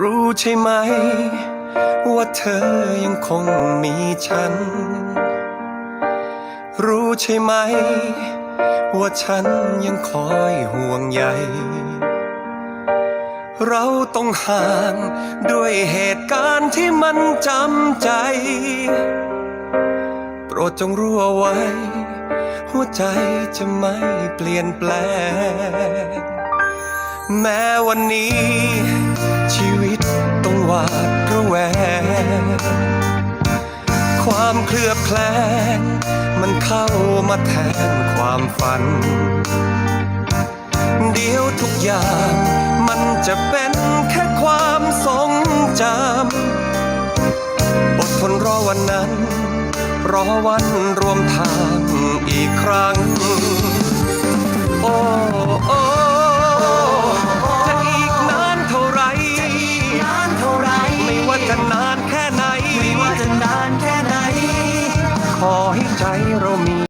รู้ใช่ไหม ว่าเธอยังคงมีฉัน รู้ใช่ไหม ว่าฉันยังคอยห่วงใยเราต้องห่างด้วยเหตุการณ์ที่มันจำใจ โปรดจงรู้เอาไว้ หัวใจจะไม่เปลี่ยนแปลง แม้วันนี้ ลือบแคลงมันเข้ามาแทนความฝัน เดี๋ยวทุกอย่างมันจะเป็นแค่ความทรงจำอดทนรอวันนั้น รอวันรวมทางอีกครั้ง โอ้โอ้จะอีกนานเท่าไหรนานเท่าไรไม่ว่าจะนานแค่ไหน ไม่ว่าจะนานแค่ไหน ขอให้ใจเรามี